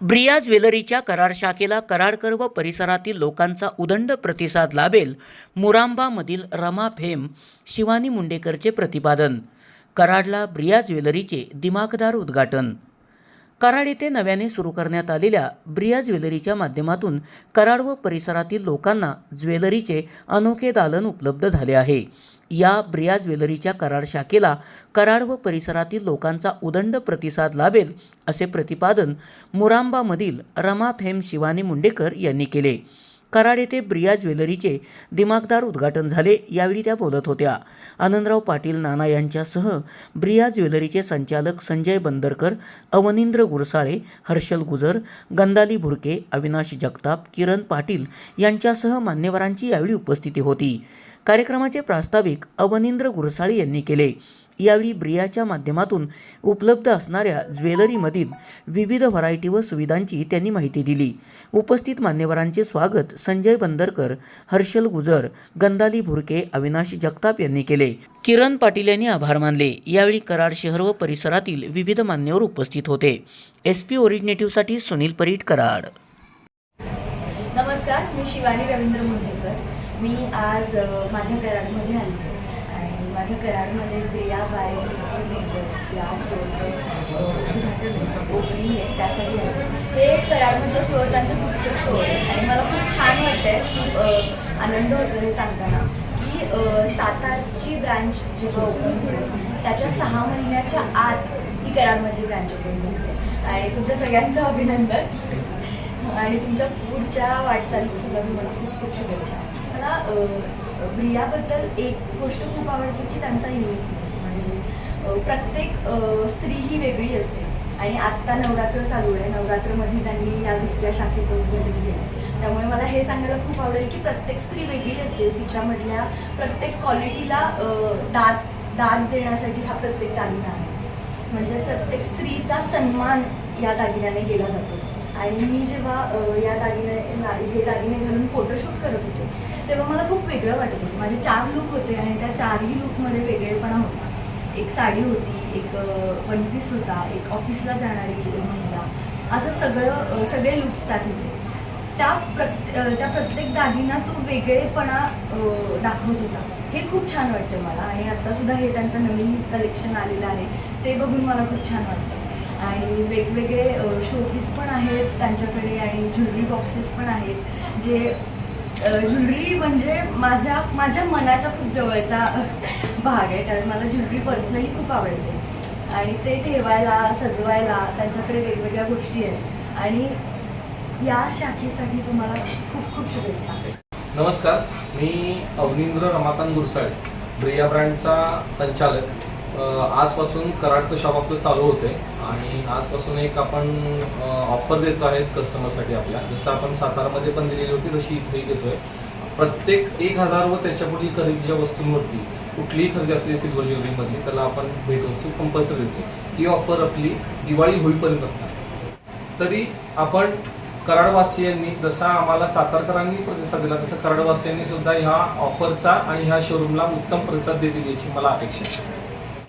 Bria ज्वेलरीच्या Karad शाखेला कराडकर व परिसरातील लोकांचा उदंड प्रतिसाद लाभेल मुरांबामधील रमा फेम शिवानी मुंडेकरचे प्रतिपादन. कराडला ब्रिया ज्वेलरीचे दिमाखदार उद्घाटन. कराड येथे नव्याने सुरू करण्यात आलेल्या ब्रिया ज्वेलरीच्या माध्यमातून कराड व परिसरातील लोकांना ज्वेलरीचे अनोखे दालन उपलब्ध झाले आहे. या ब्रिया ज्वेलरीच्या कराड शाखेला कराड व परिसरातील लोकांचा उदंड प्रतिसाद लाभेल असे प्रतिपादन मुरांबामधील रमा फेम शिवानी मुंडेकर यांनी केले. कराड येथे ब्रिया ज्वेलरीचे दिमागदार उद्घाटन झाले. यावेळी त्या बोलत होत्या. आनंदराव पाटील नाना यांच्यासह ब्रिया ज्वेलरीचे संचालक संजय बंदरकर अवनींद्र गुरसाळे हर्षल गुजर गंदाली भुरके अविनाश जगताप किरण पाटील यांच्यासह मान्यवरांची यावेळी उपस्थिती होती. कार्यक्रमाचे प्रास्ताविक अवनींद्र गुरसाळे यांनी केले. यावेळी ब्रियाच्या माध्यमातून उपलब्ध असणाऱ्या ज्वेलरीमधील विविध व्हरायटी व सुविधांची त्यांनी माहिती दिली. उपस्थित मान्यवरांचे स्वागत संजय बंदरकर हर्षल गुजर गंदाली भुरके अविनाश जगताप यांनी केले. किरण पाटील यांनी आभार मानले. यावेळी कराड शहर व परिसरातील विविध मान्यवर उपस्थित होते. एस पी ओरिजिनेटिव्हसाठी सुनील परीट कराड. नमस्कार मी शिवानी रवींद्र मुंडेकर. मी आज माझ्या कराडमध्ये आली माझ्या कराडमध्ये प्रिया बाय या स्टोअरचं ओपनिंग आहे त्यासाठी हे कराडमधलं स्टोअर त्यांचं मुख्य स्टोअर आहे. आणि मला खूप छान वाटतं आहे खूप आनंद होतो हे सांगताना की सातारची ब्रँच जेव्हा ओपन झाली त्याच्या सहा महिन्याच्या आत ही कराडमधली ब्रँच ओपन झाली आणि तुमच्या सगळ्यांचं अभिनंदन. आणि तुमच्या पुढच्या वाटचालीसुद्धा मला तुम्हाला खूप खूप शुभेच्छा. मला प्रियाबद्दल ब्रियाबद्दल एक गोष्ट खूप आवडते की त्यांचा युनिकनेस म्हणजे प्रत्येक स्त्री ही वेगळी असते. आणि आत्ता नवरात्र चालू आहे. नवरात्रमध्ये त्यांनी या दुसऱ्या शाखेचं उद्घाटन केलं आहे त्यामुळे मला हे सांगायला खूप आवडेल की प्रत्येक स्त्री वेगळी असते. तिच्यामधल्या प्रत्येक क्वालिटीला दाद दाद देण्यासाठी हा प्रत्येक दागिना आहे. म्हणजे प्रत्येक स्त्रीचा सन्मान या दागिन्याने केला जातो. आणि मी जेव्हा या दागिने फोटोशूट करत होतो. तेव्हा मला खूप वेगळं वाटत होतं. माझे चार लुक होते आणि त्या चारही लुकमध्ये वेगळेपणा होता. एक साडी होती एक वन पीस होता एक ऑफिसला जाणारी महिला. असं सगळं सगळे लुक्स त्यात होते. त्या प्रत त्या प्रत्येक दागिना तो वेगळेपणा दाखवत होता. हे खूप छान वाटतं मला आणि आत्तासुद्धा हे त्यांचं नवीन कलेक्शन आलेलं आहे. ते बघून मला खूप छान वाटतं. आणि वेगवेगळे शोपीस पण आहेत त्यांच्याकडे आणि ज्वेलरी बॉक्सेस पण आहेत. जे ज्वेलरी म्हणजे माझ्या माझ्या मनाच्या खूप जवळचा भाग आहे. कारण मला ज्वेलरी पर्सनली खूप आवडते. आणि ते ठेवायला सजवायला त्यांच्याकडे वेगवेगळ्या गोष्टी आहेत. आणि या शाखेसाठी तुम्हाला खूप खूप शुभेच्छा. नमस्कार. मी अवनिंद्र रमाकांत गुरसाळे ब्रिया ब्रँडचा संचालक. आजपासून कराडचं शॉप आपलं चालू होते आणि आजपासून एक आपण ऑफर देतो आहेत कस्टमरसाठी आपल्या. जसं आपण सातारामध्ये पण दिलेली होती तशी इथेही देतोय. प्रत्येक एक हजार व त्याच्यापुढील खरेदीच्या वस्तूंवरती कुठलीही खरेदी असली सिल्वर ज्वेलरीमधली त्याला आपण भेटवस्तू कंपल्सरी देतो ही ऑफर आपली दिवाळी होईपर्यंत असणार. तरी आपण कराडवासियांनी जसा आम्हाला सातारकरांनी प्रतिसाद दिला तसं कराडवासियांनी सुद्धा ह्या ऑफरचा आणि ह्या शोरूमला उत्तम प्रतिसाद देतील याची मला अपेक्षा आहे.